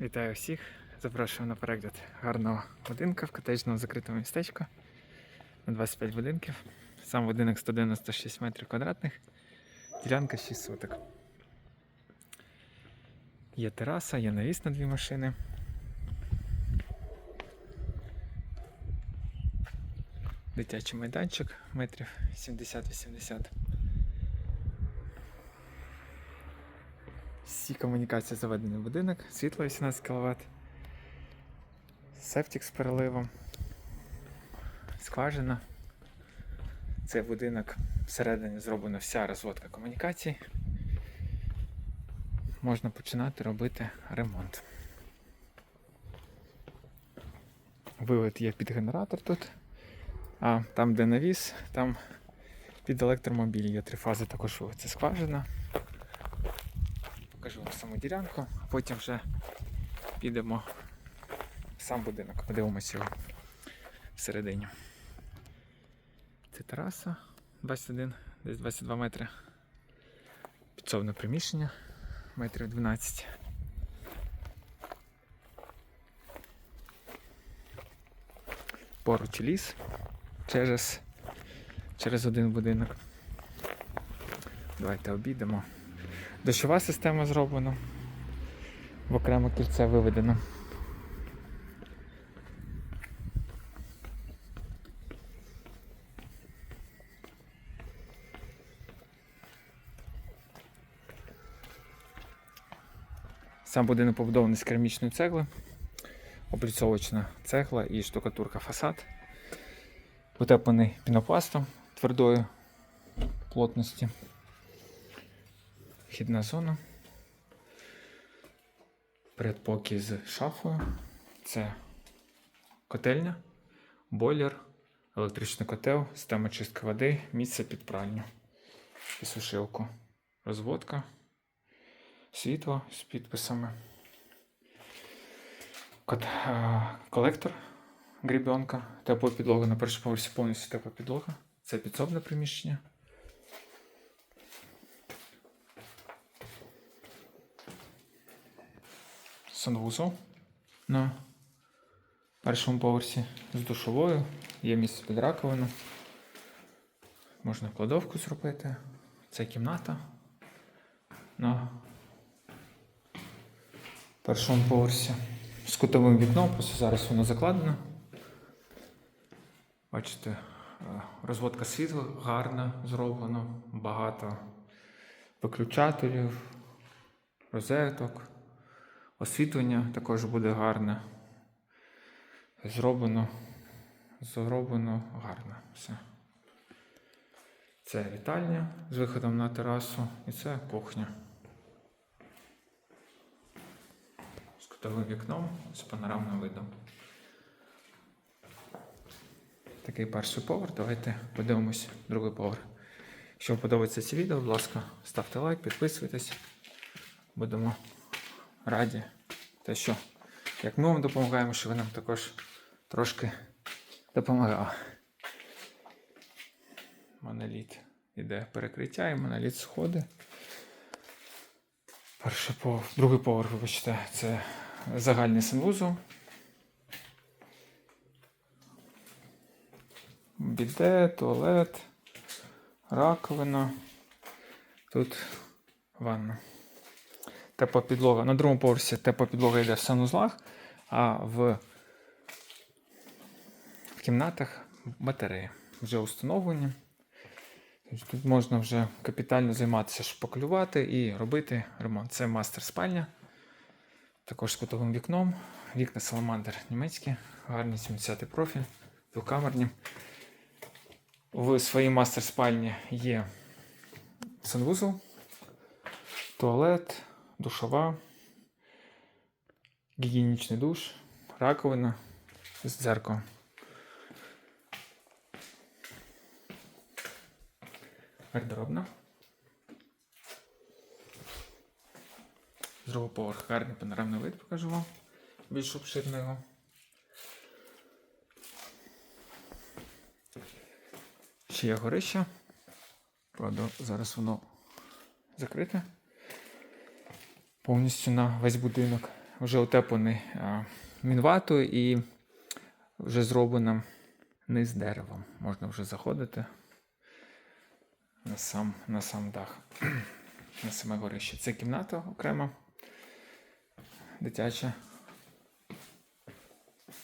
Вітаю всіх! Запрошую на перегляд гарного будинка в котеджному закритому містечку на 25 будинків. Сам будинок 196 метрів квадратних, ділянка 6 соток. Є тераса, є навіс на дві машини. Дитячий майданчик метрів 70-80. Всі комунікації заведені в будинок, світло 18 кВт, септик з переливом, скважина. Це будинок всередині зроблена вся розводка комунікацій. Можна починати робити ремонт. Вивод є під генератор тут. А там, де навіс, там під електромобіль є три фази також вивод. Це скважина. Покажу вам саму ділянку, а потім вже підемо в сам будинок, подивимося його всередині. Це тераса 21, десь 22 метри. Підсобне приміщення метрів 12. Поруч ліс через, через один будинок. Давайте обійдемо. Дощова система зроблена. В окреме кільце виведено. Сам будинок побудований з керамічної цегли, обліцовочна цегла і штукатурка фасад. Утеплений пінопластом твердої плотності. Вхідна зона. Передпокій з шафою. Це котельня, бойлер, електричний котел, система чистки води, місце під пральню і сушилку. Розводка, світло з підписами. Е, колектор грібенка, тепла підлога на першому поверсі повністю тепла підлога. Це підсобне приміщення. Санвузол на першому поверсі з душовою. Є місце під раковину. Можна кладовку зробити. Це кімната на першому поверсі. З кутовим вікном, просто зараз воно закладено. Бачите, е, розводка світла гарна зроблена, багато виключателів, розеток. Освітлення також буде гарне. Зроблено, зроблено гарно все. Це вітальня з виходом на терасу і це кухня. З кутовим вікном, з панорамним видом. Такий перший поверх. Давайте подивимось другий поверх. Якщо вам подобається це відео, будь ласка, ставте лайк, підписуйтесь. Будемо раді. Те, що як ми вам допомагаємо, що ви нам також трошки допомагали. Моноліт іде перекриття і моноліт сходи. Перший поверх, другий поверх, вибачте, це загальний санвузол. Біде, туалет, раковина. Тут ванна тепла підлога. На другому поверсі тепла підлога йде в санузлах, а в, в кімнатах батареї вже установлені. Тобто Тут можна вже капітально займатися, шпаклювати і робити ремонт. Це мастер спальня. Також з кутовим вікном. Вікна Саламандр німецькі, гарні 70 профіль, двокамерні. В своїй мастер спальні є санвузол, туалет, душова, гігієнічний душ, раковина з дзеркалом. Гардеробна. Другого поверху гарний панорамний вид покажу вам. Більш обширно його. Ще є горище. Правда, зараз воно закрите повністю на весь будинок. вже утеплений мінватою і вже зроблено низ деревом. Можна вже заходити на сам, на сам дах, на саме горище. Це кімната окрема, дитяча.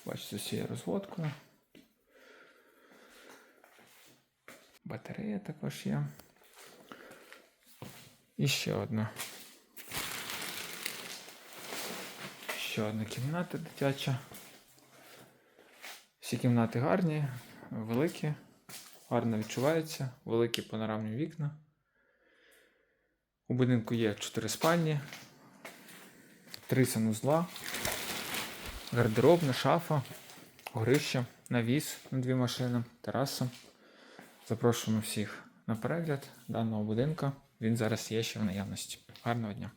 Бачите, з цією розводкою. Батарея також є. І ще одна. Ще одна кімната дитяча. Всі кімнати гарні, великі, гарно відчуваються, великі панорамні вікна. У будинку є 4 спальні, 3 санузла, гардеробна, шафа, горище, навіс на дві машини, тераса. Запрошуємо всіх на перегляд даного будинку. Він зараз є ще в наявності. Гарного дня!